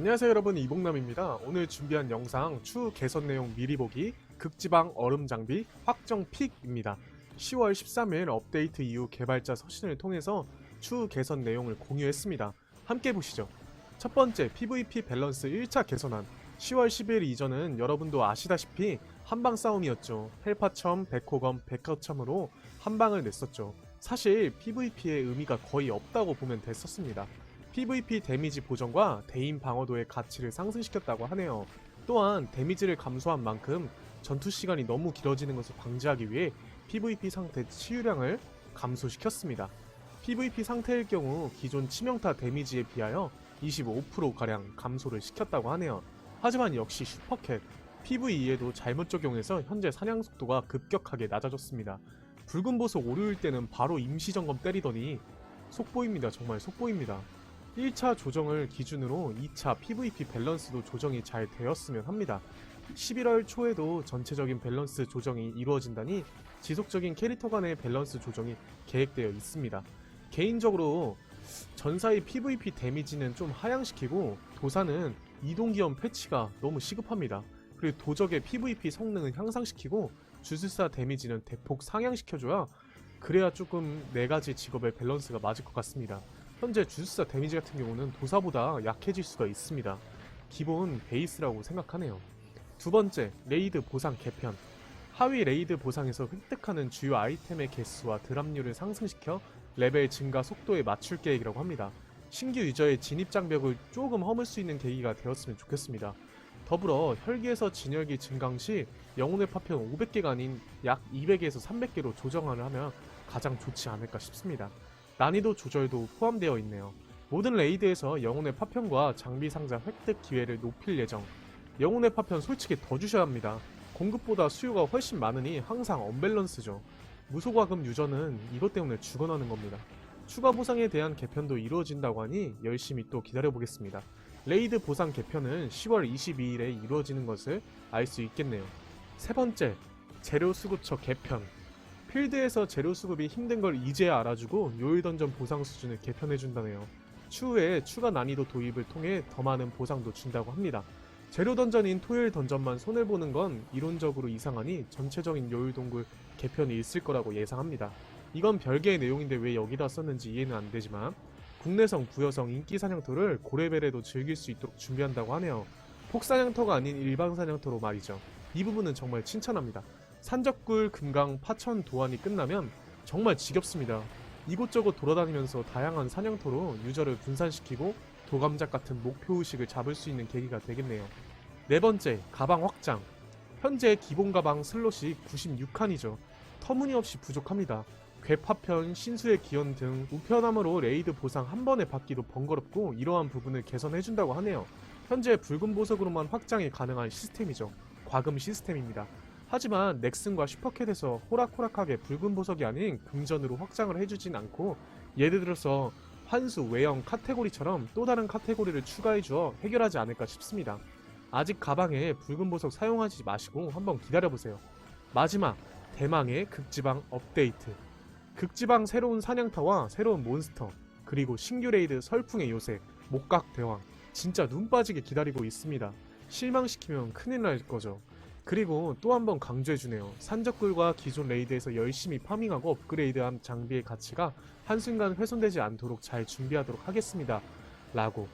안녕하세요 여러분 이봉남입니다. 오늘 준비한 영상 추후 개선 내용 미리 보기 극지방 얼음 장비 확정 픽입니다. 10월 13일 업데이트 이후 개발자 서신을 통해서 추후 개선 내용을 공유했습니다. 함께 보시죠. 첫 번째 PVP 밸런스 1차 개선안 10월 10일 이전은 여러분도 아시다시피 한방 싸움이었죠. 헬파첨, 백호검, 백허첨으로 한방을 냈었죠. 사실 PVP의 의미가 거의 없다고 보면 됐었습니다. PVP 데미지 보정과 대인 방어도의 가치를 상승시켰다고 하네요. 또한 데미지를 감소한 만큼 전투 시간이 너무 길어지는 것을 방지하기 위해 PVP 상태 치유량을 감소시켰습니다. PVP 상태일 경우 기존 치명타 데미지에 비하여 25%가량 감소를 시켰다고 하네요. 하지만 역시 슈퍼캣, PVE에도 잘못 적용해서 현재 사냥 속도가 급격하게 낮아졌습니다. 붉은 보석 오류일 때는 바로 임시 점검 때리더니 속보입니다. 정말 속보입니다. 1차 조정을 기준으로 2차 PVP 밸런스도 조정이 잘 되었으면 합니다. 11월 초에도 전체적인 밸런스 조정이 이루어진다니 지속적인 캐릭터 간의 밸런스 조정이 계획되어 있습니다. 개인적으로 전사의 PVP 데미지는 좀 하향시키고 도사는 이동기염 패치가 너무 시급합니다. 그리고 도적의 PVP 성능은 향상시키고 주술사 데미지는 대폭 상향시켜줘야 그래야 조금 네 가지 직업의 밸런스가 맞을 것 같습니다. 현재 주술사 데미지 같은 경우는 도사보다 약해질 수가 있습니다. 기본 베이스라고 생각하네요. 두 번째, 레이드 보상 개편. 하위 레이드 보상에서 획득하는 주요 아이템의 개수와 드랍률을 상승시켜 레벨 증가 속도에 맞출 계획이라고 합니다. 신규 유저의 진입 장벽을 조금 허물 수 있는 계기가 되었으면 좋겠습니다. 더불어 혈기에서 진열기 증강 시 영혼의 파편 500개가 아닌 약 200에서 300개로 조정을 하면 가장 좋지 않을까 싶습니다. 난이도 조절도 포함되어 있네요. 모든 레이드에서 영혼의 파편과 장비 상자 획득 기회를 높일 예정. 영혼의 파편 솔직히 더 주셔야 합니다. 공급보다 수요가 훨씬 많으니 항상 언밸런스죠. 무소과금 유저는 이것 때문에 죽어나는 겁니다. 추가 보상에 대한 개편도 이루어진다고 하니 열심히 또 기다려보겠습니다. 레이드 보상 개편은 10월 22일에 이루어지는 것을 알 수 있겠네요. 세 번째, 재료 수급처 개편. 필드에서 재료 수급이 힘든 걸 이제야 알아주고 요일 던전 보상 수준을 개편해준다네요. 추후에 추가 난이도 도입을 통해 더 많은 보상도 준다고 합니다. 재료 던전인 토요일 던전만 손해보는 건 이론적으로 이상하니 전체적인 요일 동굴 개편이 있을 거라고 예상합니다. 이건 별개의 내용인데 왜 여기다 썼는지 이해는 안 되지만 국내성 부여성 인기 사냥터를 고레벨에도 즐길 수 있도록 준비한다고 하네요. 폭사냥터가 아닌 일반 사냥터로 말이죠. 이 부분은 정말 칭찬합니다. 산적굴, 금강, 파천, 도안이 끝나면 정말 지겹습니다. 이곳저곳 돌아다니면서 다양한 사냥터로 유저를 분산시키고 도감작 같은 목표의식을 잡을 수 있는 계기가 되겠네요. 네 번째, 가방 확장. 현재 기본 가방 슬롯이 96칸이죠. 터무니없이 부족합니다. 괴파편, 신수의 기원 등 우편함으로 레이드 보상 한 번에 받기도 번거롭고 이러한 부분을 개선해준다고 하네요. 현재 붉은 보석으로만 확장이 가능한 시스템이죠. 과금 시스템입니다. 하지만 넥슨과 슈퍼캣에서 호락호락하게 붉은 보석이 아닌 금전으로 확장을 해주진 않고 예를 들어서 환수, 외형 카테고리처럼 또 다른 카테고리를 추가해 주어 해결하지 않을까 싶습니다. 아직 가방에 붉은 보석 사용하지 마시고 한번 기다려보세요. 마지막, 대망의 극지방 업데이트. 극지방 새로운 사냥터와 새로운 몬스터, 그리고 신규 레이드 설풍의 요새, 목각 대왕. 진짜 눈 빠지게 기다리고 있습니다. 실망시키면 큰일 날 거죠. 그리고 또 한 번 강조해주네요. 산적굴과 기존 레이드에서 열심히 파밍하고 업그레이드한 장비의 가치가 한순간 훼손되지 않도록 잘 준비하도록 하겠습니다. 라고.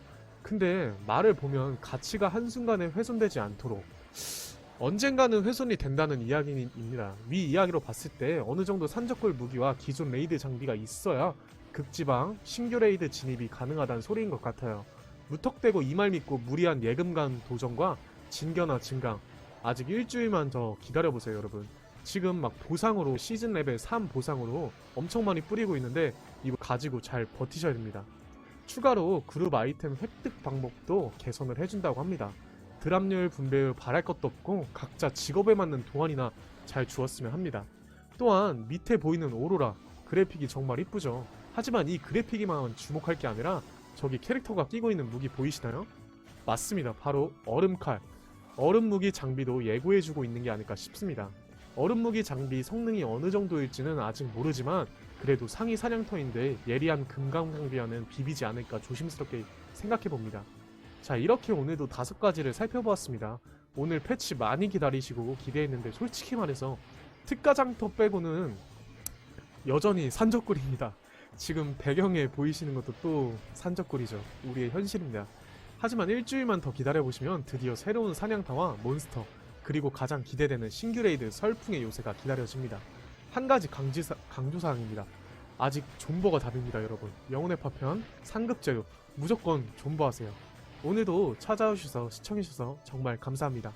근데 말을 보면 가치가 한순간에 훼손되지 않도록 언젠가는 훼손이 된다는 이야기입니다. 위 이야기로 봤을 때 어느 정도 산적굴 무기와 기존 레이드 장비가 있어야 극지방 신규 레이드 진입이 가능하다는 소리인 것 같아요. 무턱대고 이 말 믿고 무리한 예금간 도전과 진겨나 증강 아직 일주일만 더 기다려보세요 여러분. 지금 막 보상으로 시즌 레벨 3 보상으로 엄청 많이 뿌리고 있는데 이거 가지고 잘 버티셔야 됩니다. 추가로 그룹 아이템 획득 방법도 개선을 해준다고 합니다. 드랍률 분배율 바랄 것도 없고 각자 직업에 맞는 도안이나 잘 주었으면 합니다. 또한 밑에 보이는 오로라 그래픽이 정말 이쁘죠. 하지만 이 그래픽에만 주목할 게 아니라 저기 캐릭터가 끼고 있는 무기 보이시나요? 맞습니다. 바로 얼음칼 얼음 무기 장비도 예고해주고 있는 게 아닐까 싶습니다. 얼음 무기 장비 성능이 어느 정도일지는 아직 모르지만 그래도 상위 사냥터인데 예리한 금강 장비와는 비비지 않을까 조심스럽게 생각해 봅니다. 자 이렇게 오늘도 다섯 가지를 살펴보았습니다. 오늘 패치 많이 기다리시고 기대했는데 솔직히 말해서 특가장터 빼고는 여전히 산적꿀입니다. 지금 배경에 보이시는 것도 또 산적꿀이죠. 우리의 현실입니다. 하지만 일주일만 더 기다려보시면 드디어 새로운 사냥타와 몬스터 그리고 가장 기대되는 신규 레이드 설풍의 요새가 기다려집니다. 한 가지 강지사, 강조사항입니다. 아직 존버가 답입니다 여러분. 영혼의 파편, 상급제로 무조건 존버하세요. 오늘도 찾아오셔서 시청해주셔서 정말 감사합니다.